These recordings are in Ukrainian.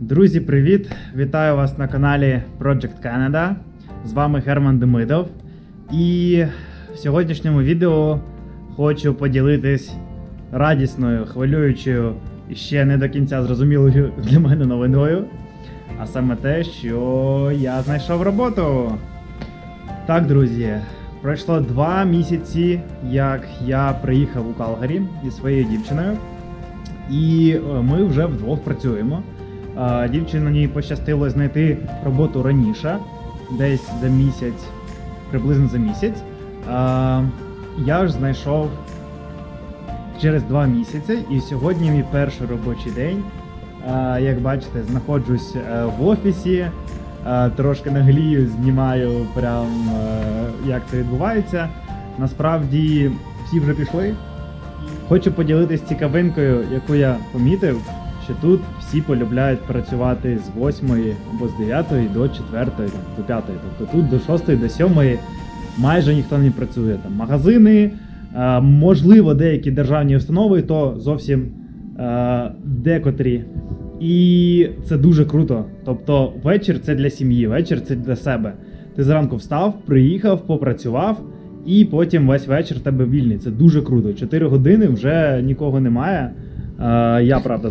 Друзі, привіт! Вітаю вас на каналі Project Canada. З вами Герман Демидов. І в сьогоднішньому відео хочу поділитись радісною, хвилюючою і ще не до кінця зрозумілою для мене новиною. А саме те, що я знайшов роботу. Так, друзі, пройшло два місяці, як я приїхав у Калгарі зі своєю дівчиною. І е, ми вже вдвох працюємо. Дівчині пощастило знайти роботу раніше, десь за місяць, приблизно за місяць. Я ж знайшов через два місяці, і сьогодні мій перший робочий день. Як бачите, знаходжусь е, в офісі, е, трошки наглію, знімаю прям е, як це відбувається. Насправді всі вже пішли. Хочу поділитись цікавинкою, яку я помітив, що тут всі полюбляють працювати з 8 або з 9 до 4, до 5. Тобто тут до 6, до 7 майже ніхто не працює. Там магазини, е, можливо, деякі державні установи, то зовсім е, декотрі. І це дуже круто. Тобто вечір це для сім'ї, вечір це для себе. Ти зранку встав, приїхав, попрацював, і потім весь вечір в тебе вільний. Це дуже круто. 4 години вже нікого немає. Е, я правда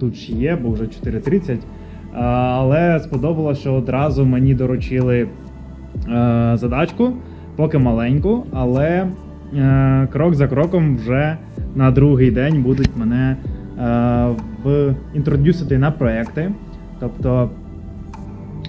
тут, ще є, бо вже 4.30. Е, але сподобалося, що одразу мені доручили е, задачку, поки маленьку, але е, крок за кроком вже на другий день будуть мене е, в інтродюсити на проекти. Тобто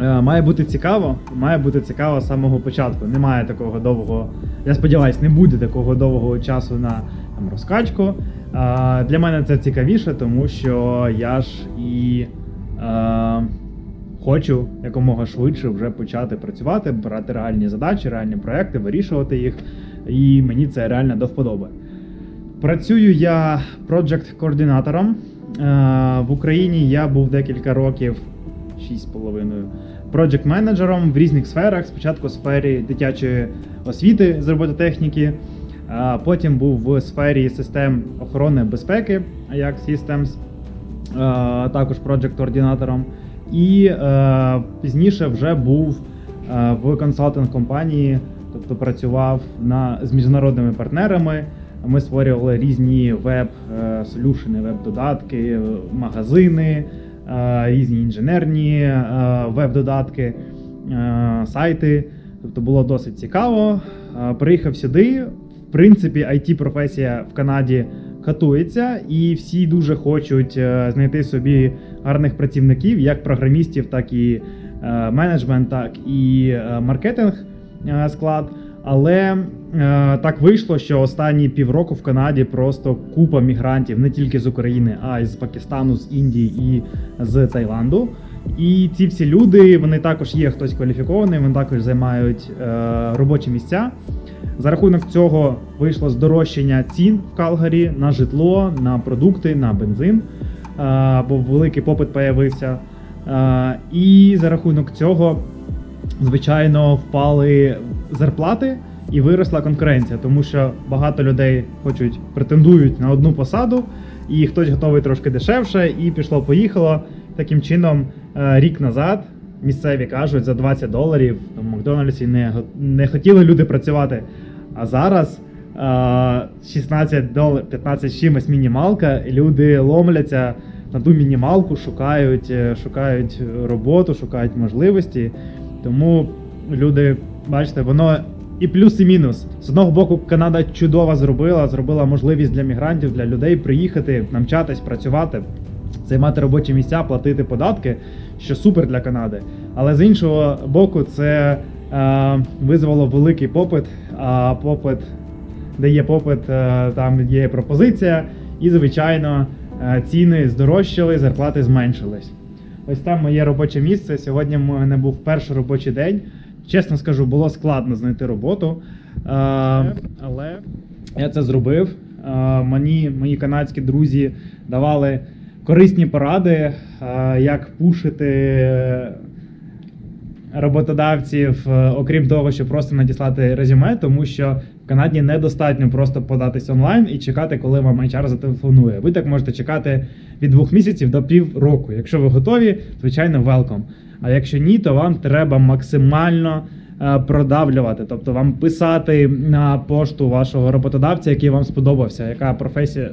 Має бути цікаво, має бути цікаво з самого початку. Немає такого довгого. Я сподіваюся, не буде такого довгого часу на там, розкачку. Для мене це цікавіше, тому що я ж і е, хочу якомога швидше вже почати працювати, брати реальні задачі, реальні проекти, вирішувати їх. І мені це реально до вподоби. Працюю я проджект-координатором. В Україні я був декілька років, 6,5, проджект менеджером в різних сферах. Спочатку в сфері дитячої освіти з робототехніки, потім був в сфері систем охорони безпеки, як Systems, також проджект-координатором. І е, пізніше вже був е, в консалтинг компанії, тобто працював на, з міжнародними партнерами. Ми створювали різні веб-солюшени, веб-додатки, е, магазини, е, різні інженерні веб-додатки, сайти. Тобто було досить цікаво. Приїхав сюди. Принципі, it професія в Канаді катується, і всі дуже хочуть е, знайти собі гарних працівників, як програмістів, так і е, менеджмент, так і е, маркетинг склад. Але так вийшло, що останні півроку в Канаді просто купа мігрантів не тільки з України, а й з Пакистану, з Індії і з Таїланду. І ці всі люди вони також є хтось кваліфікований, вони також займають робочі місця. За рахунок цього вийшло здорожчання цін в Калгарі на житло, на продукти, на бензин, бо великий попит появився. І за рахунок цього звичайно, впали зарплати і виросла конкуренція, тому що багато людей хочуть претендують на одну посаду, і хтось готовий трошки дешевше, і пішло-поїхало. Таким чином, е, рік назад місцеві кажуть за 20 доларів в Макдональдсі не, не хотіли люди працювати. А зараз е, 16 доларів, 15 чимось мінімалка, люди ломляться на ту мінімалку, шукають, е, шукають роботу, шукають можливості. Тому люди, бачите, воно і плюс, і мінус. З одного боку, Канада чудово зробила, зробила можливість для мігрантів, для людей приїхати, навчатись, працювати, займати робочі місця, платити податки, що супер для Канади. Але з іншого боку, це е, визвало великий попит. А попит, де є попит, е, там є пропозиція, і, звичайно, е, ціни здорожчали, зарплати зменшились. Ось там моє робоче місце. Сьогодні в мене був перший робочий день. Чесно скажу, було складно знайти роботу. Е, але я це зробив. Е, мені мої канадські друзі давали корисні поради, е, як пушити е, роботодавців, е, окрім того, що просто надіслати резюме, тому що В Канаді недостатньо просто податись онлайн і чекати, коли вам HR зателефонує. Ви так можете чекати від двох місяців до пів року. Якщо ви готові, звичайно, welcome. А якщо ні, то вам треба максимально продавлювати, тобто вам писати на пошту вашого роботодавця, який вам сподобався, яка професія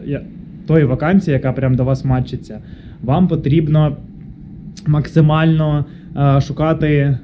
тої вакансії, яка прям до вас матчиться. Вам потрібно максимально е, шукати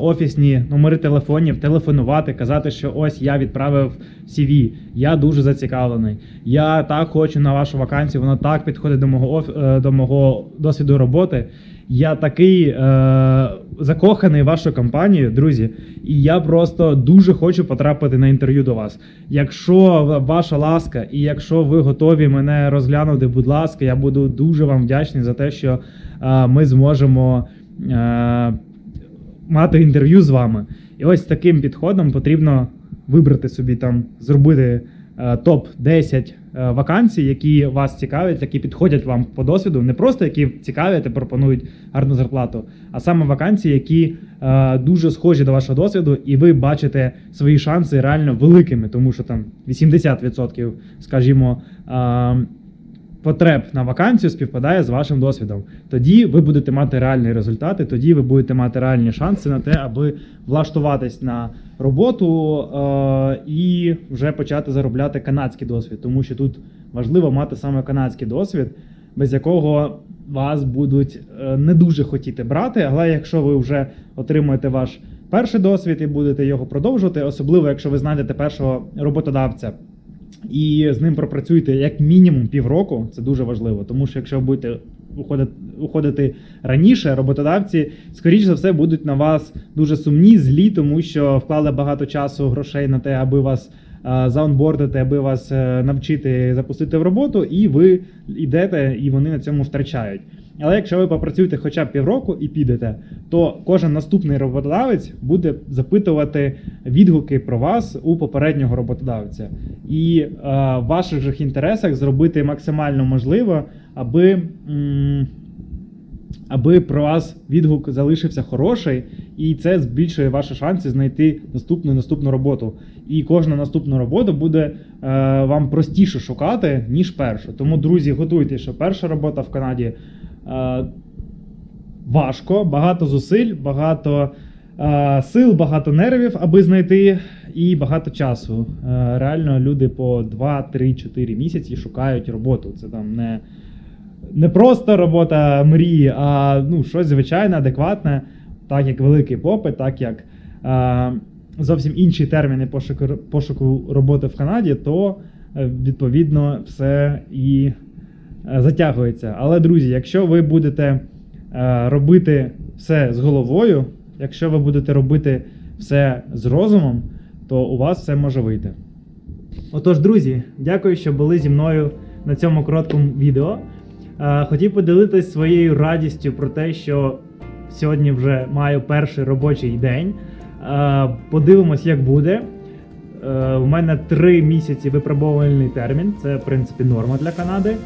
офісні номери телефонів, телефонувати, казати, що ось я відправив CV, я дуже зацікавлений. Я так хочу на вашу вакансію, воно так підходить до мого е, до мого досвіду роботи. Я такий е, закоханий вашу компанію, друзі, і я просто дуже хочу потрапити на інтерв'ю до вас. Якщо ваша ласка, і якщо ви готові мене розглянути, будь ласка, я буду дуже вам вдячний за те, що е, ми зможемо е, мати інтерв'ю з вами. І ось таким підходом потрібно вибрати собі там, зробити е, топ 10 е, вакансій, які вас цікавлять, які підходять вам по досвіду, не просто які цікавлять і пропонують гарну зарплату, а саме вакансії, які е, дуже схожі до вашого досвіду, і ви бачите свої шанси реально великими, тому що там 80%, скажімо. Потреб на вакансію співпадає з вашим досвідом. Тоді ви будете мати реальні результати, тоді ви будете мати реальні шанси на те, аби влаштуватись на роботу е- і вже почати заробляти канадський досвід, тому що тут важливо мати саме канадський досвід, без якого вас будуть е, не дуже хотіти брати. Але якщо ви вже отримуєте ваш перший досвід і будете його продовжувати, особливо якщо ви знайдете першого роботодавця і з ним пропрацюєте як мінімум півроку, це дуже важливо, тому що якщо будете уходити, раніше, роботодавці, скоріш за все, будуть на вас дуже сумні, злі, тому що вклали багато часу, грошей на те, аби вас заонбордити, аби вас е, навчити запустити в роботу, і ви йдете, і вони на цьому втрачають. Але якщо ви попрацюєте хоча б півроку і підете, то кожен наступний роботодавець буде запитувати відгуки про вас у попереднього роботодавця. І е, в ваших же інтересах зробити максимально можливо, аби, м, аби про вас відгук залишився хороший, і це збільшує ваші шанси знайти наступну наступну роботу. І кожна наступна робота буде е, вам простіше шукати, ніж першу. Тому, друзі, готуйтесь, що перша робота в Канаді. Е, важко, багато зусиль, багато е, сил, багато нервів, аби знайти, і багато часу. Е, реально люди по 2, 3, 4 місяці шукають роботу. Це там не, не просто робота мрії, а ну, щось звичайне, адекватне, так як великий попит, так як е, зовсім інші терміни пошуку, пошуку роботи в Канаді, то відповідно все і затягується. Але, друзі, якщо ви будете е, робити все з головою, якщо ви будете робити все з розумом, то у вас все може вийти. Отож, друзі, дякую, що були зі мною на цьому короткому відео. Е, Хотів поділитися своєю радістю про те, що сьогодні вже маю перший робочий день. Е, Подивимось, як буде. Е, У мене три місяці випробовувальний термін. Це, в принципі, норма для Канади.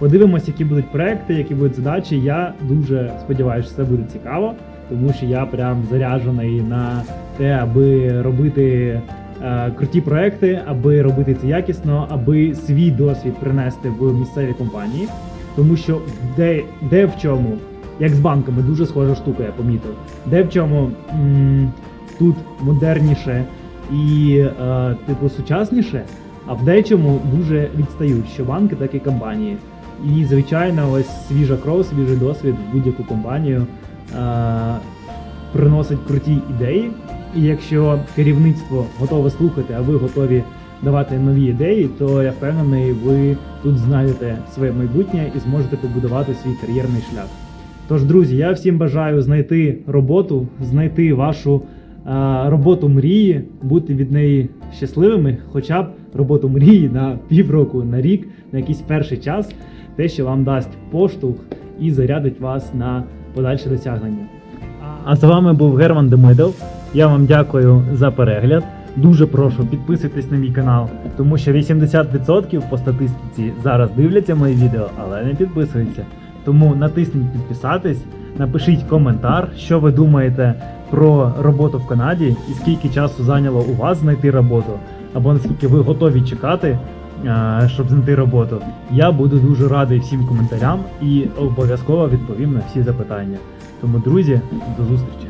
Подивимось, які будуть проекти, які будуть задачі. Я дуже сподіваюся, що це буде цікаво, тому що я прям заряджений на те, аби робити е, круті проекти, аби робити це якісно, аби свій досвід принести в місцеві компанії. Тому що де, де в чому, як з банками, дуже схожа штука, я помітив. Де в чому м, тут модерніше і е, типу сучасніше, а в дечому дуже відстають, що банки, так і компанії. І, звичайно, ось свіжа кров, свіжий досвід в будь-яку компанію е, приносить круті ідеї. І якщо керівництво готове слухати, а ви готові давати нові ідеї, то я впевнений, ви тут знайдете своє майбутнє і зможете побудувати свій кар'єрний шлях. Тож, друзі, я всім бажаю знайти роботу, знайти вашу е, роботу мрії, бути від неї щасливими, хоча б роботу мрії на півроку, на рік, на якийсь перший час, те, що вам дасть поштовх і зарядить вас на подальше досягнення. А з вами був Герман Демидов. Я вам дякую за перегляд. Дуже прошу підписуйтесь на мій канал, тому що 80% по статистиці зараз дивляться мої відео, але не підписуються. Тому натисніть підписатись, напишіть коментар, що ви думаєте про роботу в Канаді і скільки часу зайняло у вас знайти роботу. або наскільки ви готові чекати, щоб знайти роботу. Я буду дуже радий всім коментарям і обов'язково відповім на всі запитання. Тому, друзі, до зустрічі!